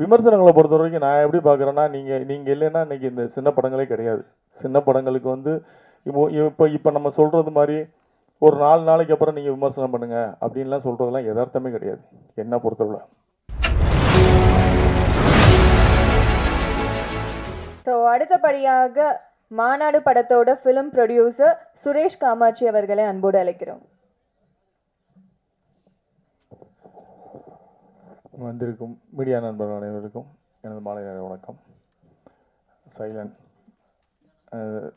விமர்சனங்களை பொறுத்த வரைக்கும் நான் எப்படி பார்க்குறேன்னா நீங்கள் நீங்கள் இல்லைன்னா இன்றைக்கி இந்த சின்ன படங்களே கிடையாது. சின்ன படங்களுக்கு வந்து இப்போ இப்போ இப்போ நம்ம சொல்கிறது மாதிரி ஒரு நாலு நாளைக்கு அப்புறம் நீங்கள் விமர்சனம் பண்ணுங்கள் அப்படின்லாம் சொல்கிறதெல்லாம் யதார்த்தமே கிடையாது. என்ன பொறுத்தவரை. ஸோ அடுத்தபடியாக மாநாடு படத்தோட ஃபிலிம் ப்ரொடியூசர் சுரேஷ் காமாட்சி அவர்களை அன்போடு அழைக்கிறோம். வந்திருக்கும் மீடியா நண்பர்கள் அனைவருக்கும் எனது மாலை நேர வணக்கம். சைலண்ட்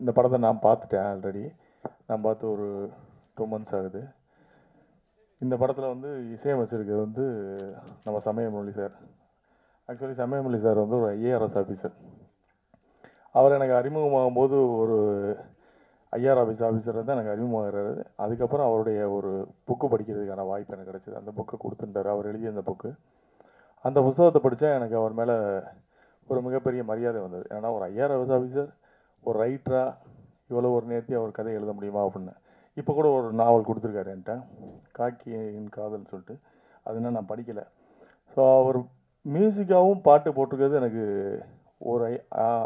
இந்த படத்தை நான் பார்த்துட்டேன் ஆல்ரெடி நான் பார்த்து ஒரு டூ மந்த்ஸ் ஆகுது. இந்த படத்தில் வந்து இசையமைச்சிருக்கிறது வந்து நம்ம சமயமொழி சார் ஆக்சுவலி சமயமொழி சார் வந்து ஒரு ஐஏஆர்எஸ் ஆஃபீஸர் அவர் எனக்கு அறிமுகமாகும் போது ஒரு ஐஆர் ஆஃபீஸ் ஆஃபீஸர் தான் எனக்கு அறிமுகமாகிறாரு. அதுக்கப்புறம் அவருடைய ஒரு புக்கு படிக்கிறதுக்கான வாய்ப்பு எனக்கு கிடச்சிது. அந்த புக்கை கொடுத்துட்டார் அவர் எழுதிய அந்த புக்கு அந்த புத்தகத்தை படித்தா எனக்கு அவர் மேலே ஒரு மிகப்பெரிய மரியாதை வந்தது. ஏன்னா ஒரு ஐஆர் ஆஃபீஸர் ஒரு ரைட்டராக இவ்வளோ ஒரு நேர்த்தி அவர் கதை எழுத முடியுமா? அப்படின்னு. இப்போ கூட ஒரு நாவல் கொடுத்துருக்காரு என்கிட்ட. காக்கியின் காதல் சொல்லிட்டு. அது இன்னும் நான் படிக்கலை. ஸோ அவர் மியூசிக்காகவும் பாட்டு போட்டிருக்கிறது எனக்கு ஒரு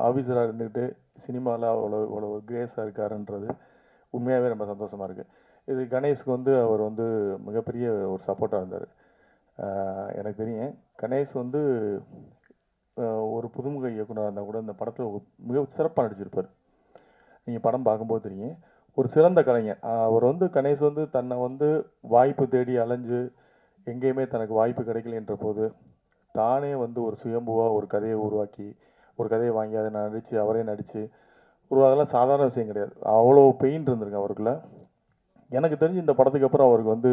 ஆஃபீஸராக இருந்துக்கிட்டு சினிமாவில் அவ்வளோ இவ்வளோ கிரேஸாக இருக்காருன்றது உண்மையாகவே ரொம்ப சந்தோஷமாக இருக்குது இது கணேஷ்க்கு வந்து அவர் வந்து மிகப்பெரிய ஒரு சப்போர்ட்டாக இருந்தார். எனக்கு தெரியும். கணேஷ் வந்து ஒரு புதுமுக இயக்குனராக இருந்தால் கூட இந்த படத்தில் மிக சிறப்பாக நடிச்சிருப்பார். நீங்கள் படம் பார்க்கும்போது தெரியும். ஒரு சிறந்த கலைஞர். அவர் வந்து கணேஷ் வந்து தன்னை வந்து வாய்ப்பு தேடி அலைஞ்சு எங்கேயுமே தனக்கு வாய்ப்பு கிடைக்கலன்ற போது தானே வந்து ஒரு சுயம்புவாக ஒரு கதையை உருவாக்கி ஒரு கதையை வாங்கி அதை நான் நடித்து அவரே நடித்து உருவாகலாம் சாதாரண விஷயம் கிடையாது. அவ்வளோ பெயின் இருந்திருக்கு அவருக்குள்ள. எனக்கு தெரிஞ்சு இந்த படத்துக்கு அப்புறம் அவருக்கு வந்து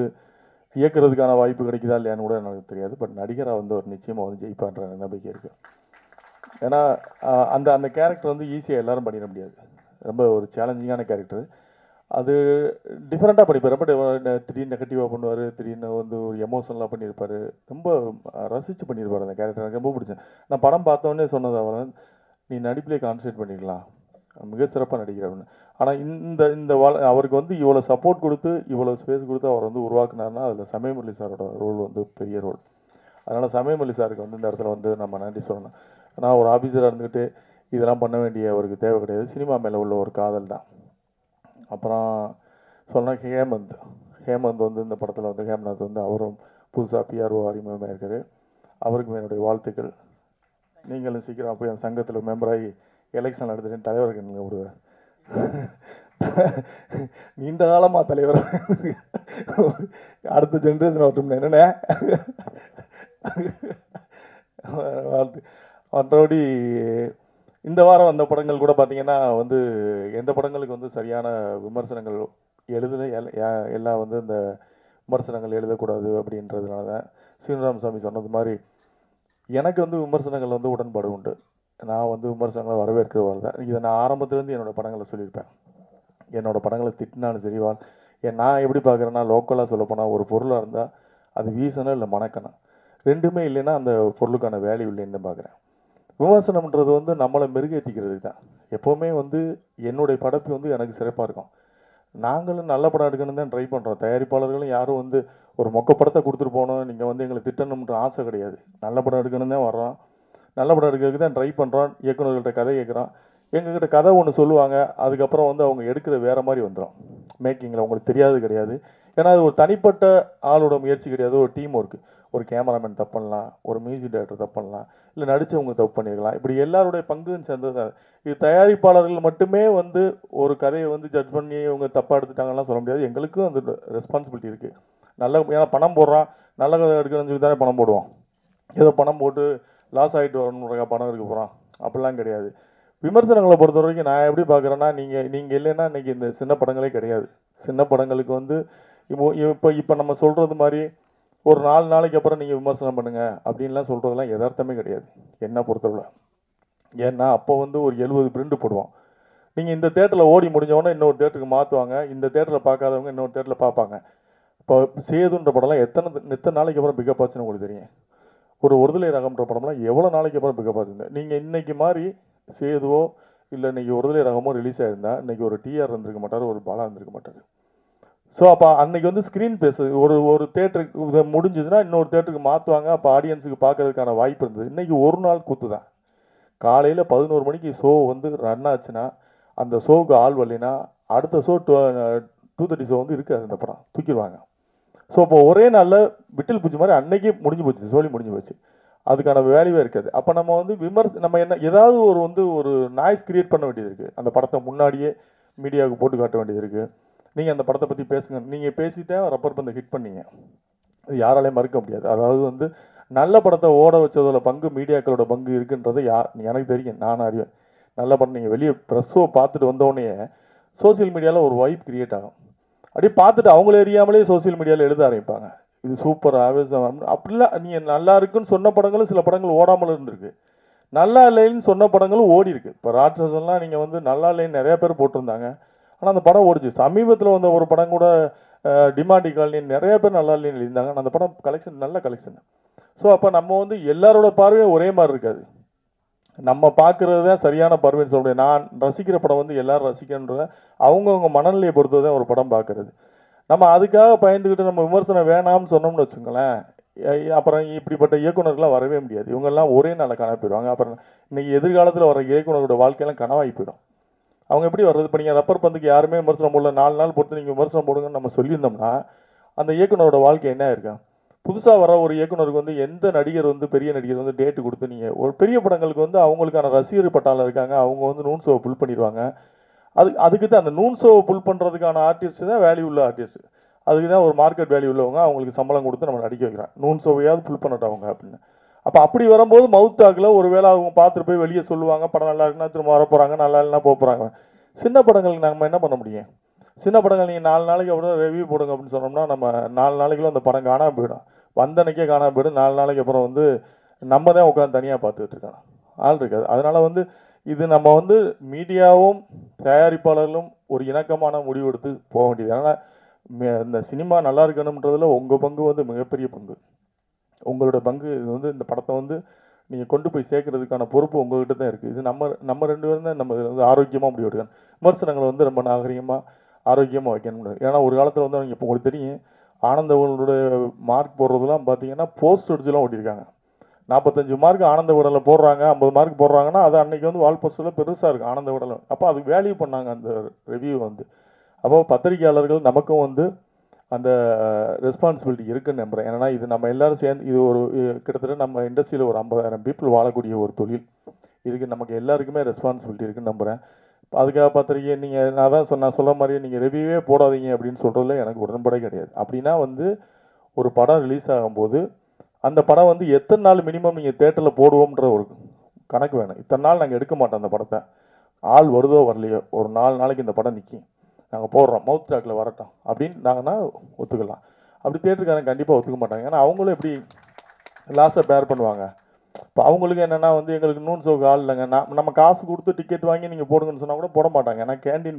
இயக்கிறதுக்கான வாய்ப்பு கிடைக்குதா இல்லையான்னு கூட எனக்கு தெரியாது. பட் நடிகராக வந்து ஒரு நிச்சயமாக வந்து ஜெயிப்பான்ற நம்பிக்கை இருக்குது ஏன்னா அந்த அந்த கேரக்டர் வந்து ஈஸியாக எல்லாரும் பண்ணிட முடியாது. ரொம்ப ஒரு சேலஞ்சிங்கான கேரக்டர் அது டிஃப்ரெண்ட்டாக படிப்பார் ரொம்ப திடீர்னு நெகட்டிவாக பண்ணுவார் திடீர்னு வந்து ஒரு எமோஷனலாக பண்ணியிருப்பார் ரொம்ப ரசித்து பண்ணியிருப்பார் அந்த கேரக்டர் எனக்கு ரொம்ப பிடிச்சேன் நான் படம் பார்த்தோன்னே சொன்னது அவர் நீ நடிப்பிலே கான்சன்ட்ரேட் பண்ணிக்கலாம் மிக சிறப்பாக நடிக்கிறவனு ஆனால் இந்த இந்த வாழ் அவருக்கு வந்து இவ்வளோ சப்போர்ட் கொடுத்து இவ்வளோ ஸ்பேஸ் கொடுத்து அவர் வந்து உருவாக்குனாருன்னா அதில் சமயமல்லி சாரோட ரோல் வந்து பெரிய ரோல் அதனால் சமயமல்லி சாருக்கு வந்து இந்த இடத்துல வந்து நம்ம நன்றி சொல்லணும். நான் ஒரு ஆஃபீஸராக இருந்துக்கிட்டு இதெல்லாம் பண்ண வேண்டிய அவருக்கு தேவை கிடையாது. சினிமா மேலே உள்ள ஒரு காதல் தான். அப்புறம் சொன்னால் ஹேமந்த். ஹேமந்த் வந்து இந்த படத்தில் வந்து ஹேம்நாத் வந்து அவரும் புதுசாக பிஆர்ஓ அறிமுகமாக இருக்கார் அவருக்கும் என்னுடைய வாழ்த்துக்கள். நீங்களும் சீக்கிரம் போய் அந்த சங்கத்தில் மெம்பராகி எலெக்ஷன் நடத்துட்டு தலைவருக்கு நீங்கள் விடுவேன் நீண்ட காலமா தலைவர். அடுத்த ஜென்ரேஷன் வரட்டும் என்னென்ன வாழ்த்து. மற்றபடி இந்த வாரம் வந்த படங்கள் கூட பார்த்தீங்கன்னா வந்து எந்த படங்களுக்கு வந்து சரியான விமர்சனங்கள் எழுதுன எல்- யா- எல்லாம் வந்து இந்த விமர்சனங்கள் எழுதக்கூடாது அப்படின்றதுனால தான் சீனராமசாமி சொன்னது மாதிரி எனக்கு வந்து விமர்சனங்கள் வந்து உடன்பாடு உண்டு. நான் வந்து விமர்சனங்களை வரவேற்கிறவர் தான் இதை நான் ஆரம்பத்துலேருந்து என்னோட படங்களை சொல்லியிருப்பேன். என்னோடய படங்களை திட்டினாலும் சரி வா ஏன் நான் எப்படி பார்க்குறேன்னா லோக்கலாக சொல்லப்போனால் ஒரு பொருளாக இருந்தால் அது வீசணும் இல்லை மணக்கணும் ரெண்டுமே இல்லைன்னா அந்த பொருளுக்கான வேல்யூ இல்லைன்னு பார்க்குறேன். விமர்சனம்ன்றது வந்து நம்மளை மெருகேற்றிக்கிறதுக்கு தான். எப்போவுமே வந்து என்னுடைய படப்பு வந்து எனக்கு சிறப்பாக இருக்கும். நாங்களும் நல்ல படம் எடுக்கணும் தான் ட்ரை பண்ணுறோம் தயாரிப்பாளர்களும் யாரும் வந்து ஒரு மொக்க படத்தை கொடுத்துட்டு போகணும் நீங்கள் வந்து எங்களை திட்டணுன்ற ஆசை கிடையாது. நல்ல படம் எடுக்கணும் தான் வர்றோம். நல்ல படம் எடுக்கிறதுக்கு தான் ட்ரை பண்ணுறோம் இயக்குனர்கள்ட்ட கதை கேட்குறோம் எங்ககிட்ட கதை ஒன்று சொல்லுவாங்க. அதுக்கப்புறம் வந்து அவங்க எடுக்கிற வேறு மாதிரி வந்துடும் மேக்கிங்கில் அவங்களுக்கு தெரியாது கிடையாது. ஏன்னா அது ஒரு தனிப்பட்ட ஆளோட முயற்சி கிடையாது. ஒரு டீம் ஒர்க்கு ஒரு கேமராமேன் தப்பு பண்ணலாம். ஒரு மியூசிக் டைரக்டர் தப்பு பண்ணலாம். இல்லை நடித்தவங்க தப்பு பண்ணியிருக்கலாம் இப்படி எல்லாருடைய பங்கும் சேர்ந்தது தான். இது தயாரிப்பாளர்கள் மட்டுமே வந்து ஒரு கதையை வந்து ஜட்ஜ் பண்ணி இவங்க தப்பாக எடுத்துட்டாங்கலாம் சொல்ல முடியாது. எங்களுக்கும் அந்த ரெஸ்பான்சிபிலிட்டி இருக்குது நல்ல ஏன்னா பணம் போடுறான். நல்ல கதை எடுக்கணும்னு சொல்லி தானே பணம் போடுவோம் ஏதோ பணம் போட்டு லாஸ் ஆகிட்டு வரணுங்க பணம் இருக்க போகிறான் அப்படிலாம் கிடையாது. விமர்சனங்களை பொறுத்த வரைக்கும் நான் எப்படி பார்க்குறேன்னா நீங்கள் நீங்கள் இல்லைன்னா இன்றைக்கி இந்த சின்ன படங்களே கிடையாது. சின்ன படங்களுக்கு வந்து இப்போ இப்போ இப்போ நம்ம சொல்கிறது மாதிரி ஒரு நாலு நாளைக்கு அப்புறம் நீங்கள் விமர்சனம் பண்ணுங்கள் அப்படின்லாம் சொல்கிறதெல்லாம் எதார்த்தமே கிடையாது. என்ன பொறுத்தவரை. ஏன்னா அப்போ வந்து ஒரு எழுபது பிரிண்ட் போடுவோம் நீங்கள் இந்த தேட்டரில் ஓடி முடிஞ்சவொடனே இன்னொரு தேட்டருக்கு மாற்றுவாங்க இந்த தேட்டரில் பார்க்காதவங்க இன்னொரு தேட்டரில் பார்ப்பாங்க. இப்போ சேதுன்ற படம்லாம் எத்தனை எத்தனை நாளைக்கு அப்புறம் பிக்கப் ஆச்சுன்னு உங்களுக்கு தெரியும்? ஒரு ஒருதலை ரகம்ன்ற படம்லாம் எவ்வளோ நாளைக்கு அப்புறம் பிக்கப் ஆச்சுங்க நீங்கள் இன்றைக்கி மாதிரி சேதுவோ இல்லை இன்னைக்கு ஒருதலை ரகமோ ரிலீஸ் ஆயிருந்தா இன்னைக்கு ஒரு டிஆர் இருந்திருக்க மாட்டார் ஒரு பாலா இருந்திருக்க மாட்டார். ஸோ அப்போ அன்னைக்கு வந்து ஸ்க்ரீன் பேசுது ஒரு ஒரு தேட்டருக்கு இது முடிஞ்சதுன்னா இன்னொரு தேட்டருக்கு மாற்றுவாங்க அப்போ ஆடியன்ஸுக்கு பார்க்கறதுக்கான வாய்ப்பு இருந்தது. இன்றைக்கி ஒரு நாள் கூத்து தான். காலையில் பதினோரு மணிக்கு ஷோ வந்து ரன் ஆச்சுன்னா அந்த ஷோவுக்கு ஆள் வரலைன்னா அடுத்த show two two thirty show வந்து இருக்காது அந்த படம். தூக்கிடுவாங்க. ஸோ இப்போ ஒரே நாளில் விட்டில் பூச்சி மாதிரி அன்னைக்கே முடிஞ்சு போச்சு சோழி முடிஞ்சு போச்சு. அதுக்கான வேல்யூவே இருக்காது. அப்போ நம்ம வந்து விமர்ச நம்ம என்ன ஏதாவது ஒரு வந்து ஒரு நாய்ஸ் கிரியேட் பண்ண வேண்டியது இருக்குது அந்த படத்தை முன்னாடியே மீடியாவுக்கு போட்டு காட்ட வேண்டியது இருக்குது நீங்கள் அந்த படத்தை பற்றி பேசுங்க. நீங்கள் பேசிட்டே ரப்பர் பந்தை ஹிட் பண்ணீங்க. அது யாராலையும் மறுக்க முடியாது. அதாவது வந்து நல்ல படத்தை ஓட வச்சதோட பங்கு மீடியாக்களோட பங்கு இருக்குன்றது யா எனக்கு தெரியும். நான் அறிவேன். நல்ல படம். நீங்கள் வெளியே ப்ரெஸ்ஸோ பார்த்துட்டு வந்தோடனே சோஷியல் மீடியாவில் ஒரு வைப் கிரியேட் ஆகும். அப்படியே பார்த்துட்டு அவங்கள அறியாமலே சோஷியல் மீடியாவில் எழுத ஆரம்பிப்பாங்க. இது சூப்பர் ஆவேசம் அப்படிலாம் நீங்கள் நல்லா இருக்குன்னு சொன்ன படங்களும் சில படங்கள் ஓடாமல் இருந்திருக்கு. நல்லா இல்லைன்னு சொன்ன படங்களும் ஓடி இருக்கு. இப்போ ராட்சசன்லாம் நீங்கள் வந்து நல்லா இல்லைன்னு நிறைய பேர் போட்டிருந்தாங்க. ஆனால் அந்த படம் ஓடிச்சு. சமீபத்தில் வந்த ஒரு படம் கூட டிமாண்டி காலனி நிறைய பேர் நல்லா இல்லைன்னு எழுதியிருந்தாங்க. அந்த படம் கலெக்ஷன் நல்ல கலெக்ஷன் ஸோ அப்போ நம்ம வந்து எல்லாரோட பார்வையும் ஒரே மாதிரி இருக்காது. நம்ம பார்க்குறது தான் சரியான பார்வைன்னு சொல்ல முடியாது நான் ரசிக்கிற படம் வந்து எல்லாரும் ரசிக்கன்றத அவங்கவுங்க மனநிலையை பொறுத்தது தான் ஒரு படம் பார்க்கறது. நம்ம அதுக்காக பயந்துக்கிட்டு நம்ம விமர்சனம் வேணாம்னு சொன்னோம்னு வச்சுங்களேன் அப்புறம் இப்படிப்பட்ட இயக்குனர்கள்லாம் வரவே முடியாது. இவங்கெல்லாம் ஒரே நாளில் கனவு போயிடுவாங்க. அப்புறம் இன்றைக்கி எதிர்காலத்தில் வர இயக்குனர்களோட வாழ்க்கையெல்லாம் கனவாகி போயிடும். அவங்க எப்படி வர்றது? இப்போ நீங்கள் ரப்பர் பந்துக்கு யாருமே விமர்சனம் போடல. நாலு நாள் பொறுத்து நீங்கள் விமர்சனம் போடுங்கன்னு நம்ம சொல்லியிருந்தோம்னா அந்த இயக்குனரோட வாழ்க்கை என்ன இருக்கா புதுசாக வர ஒரு இயக்குனருக்கு வந்து எந்த நடிகர் வந்து பெரிய நடிகர் வந்து டேட்டு கொடுத்து நீங்கள் ஒரு பெரிய படங்களுக்கு வந்து அவங்களுக்கான ரசிகர் பட்டாளம் இருக்காங்க அவங்க வந்து நூன் ஷோவை புல் பண்ணிடுவாங்க. அது அதுக்கு தான் அந்த நூன் ஷோவை புல் பண்ணுறதுக்கான ஆர்டிஸ்ட் தான் வேல்யூ உள்ள ஆர்டிஸ்ட் அதுக்கு தான் ஒரு மார்க்கெட் வேல்யூ உள்ளவங்க அவங்களுக்கு சம்பளம் கொடுத்து நம்ம நடிக்க வைக்கிறோம் நூன் ஷோவையாவது புல் பண்ணட்டும் அவங்க அப்படின்னு. அப்போ அப்படி வரும்போது மவுத் டாக்கில் ஒருவேளை அவங்க பார்த்துட்டு போய் வெளியே சொல்லுவாங்க படம் நல்லா இருக்குன்னா திரும்ப வர போகிறாங்க நல்லா இல்லைன்னா போக போகிறாங்க சின்ன படங்களுக்கு நம்ம என்ன பண்ண முடியும்? சின்ன படங்கள் நீங்கள் நாலு நாளைக்கு அப்புறம் ரிவ்யூ போடுங்க அப்படின்னு சொன்னோம்னா நம்ம நாலு நாளைக்குள்ள அந்த படம் காணாமல் போயிடும். வந்த அன்னைக்கே காணாமல் நாலு நாளைக்கு அப்புறம் வந்து நம்ம தான் உட்காந்து தனியாக பார்த்துக்கிட்டு இருக்கான் ஆள் இருக்காது. அதனால் வந்து இது நம்ம வந்து மீடியாவும் தயாரிப்பாளர்களும் ஒரு இணக்கமான முடிவு எடுத்து போக வேண்டியது. ஏன்னா இந்த சினிமா நல்லா இருக்கணுன்றதில் உங்கள் பங்கு வந்து மிகப்பெரிய பங்கு. உங்களோட பங்கு இது வந்து இந்த படத்தை வந்து நீங்கள் கொண்டு போய் சேர்க்கறதுக்கான பொறுப்பு உங்கள்கிட்ட தான் இருக்குது இது நம்ம நம்ம ரெண்டு பேரும் தான் நம்ம இதில் வந்து ஆரோக்கியமாக முடிவு எடுக்கணும். விமர்சனங்களை வந்து ரொம்ப நாகரிகமாக ஆரோக்கியமாக வைக்கணும் ஏன்னா ஒரு காலத்தில் வந்து இப்போ உங்களுக்கு தெரியும் ஆனந்தவனுடைய மார்க் போடுறதுலாம் பார்த்தீங்கன்னா போஸ்ட் அடிச்சுலாம் ஓட்டியிருக்காங்க நாற்பத்தஞ்சு மார்க் ஆனந்த விடலில் போடுறாங்க ஐம்பது மார்க் போடுறாங்கன்னா அது அன்றைக்கி வந்து வால் போஸ்டில் பெருசாக இருக்குது ஆனந்த விடலம் அப்போ அதுக்கு வேல்யூ பண்ணாங்க அந்த ரிவ்யூ வந்து. அப்போ பத்திரிகையாளர்கள் நமக்கும் வந்து அந்த ரெஸ்பான்சிபிலிட்டி இருக்குன்னு நம்புகிறேன் ஏன்னா இது நம்ம எல்லாரும் சேர்ந்து இது ஒரு கிட்டத்தட்ட நம்ம இண்டஸ்ட்ரியில் ஒரு ஐம்பதாயிரம் பீப்புள் வாழக்கூடிய ஒரு தொழில். இதுக்கு நமக்கு எல்லாருக்குமே ரெஸ்பான்சிபிலிட்டி இருக்குன்னு நம்புகிறேன் அதுக்காக பார்த்துருக்கீங்க நீங்கள் நான் தான் சொன்ன சொல்ல மாதிரியே நீங்கள் ரிவ்யூவே போடாதீங்க அப்படின்னு சொல்கிறதுல எனக்கு உடன்படை கிடையாது. அப்படின்னா வந்து ஒரு படம் ரிலீஸ் ஆகும்போது அந்த படம் வந்து எத்தனை நாள் மினிமம் நீங்கள் தேட்டரில் போடுவோம்ன்ற ஒரு கணக்கு வேணும். இத்தனை நாள் நாங்கள் எடுக்க மாட்டோம் அந்த படத்தை. ஆள் வருதோ வரலையோ ஒரு நாலு நாளைக்கு இந்த படம் நிற்கும் நாங்கள் போடுறோம் மவுத் டாக்கில் வரட்டும் அப்படின்னு நாங்கன்னா ஒத்துக்கலாம். அப்படி தேட்டருக்காரங்க கண்டிப்பாக ஒத்துக்க மாட்டாங்க. ஏன்னா அவங்களும் எப்படி லாஸை பேர் பண்ணுவாங்க. இப்போ அவங்களுக்கு என்னென்னா வந்து எங்களுக்கு நூன் ஷோக்கு ஆள் இல்லைங்க. நான் நம்ம காசு கொடுத்து டிக்கெட் வாங்கி நீங்கள் போடுங்கன்னு சொன்னால் கூட போட மாட்டாங்க. ஏன்னா கேண்டீன்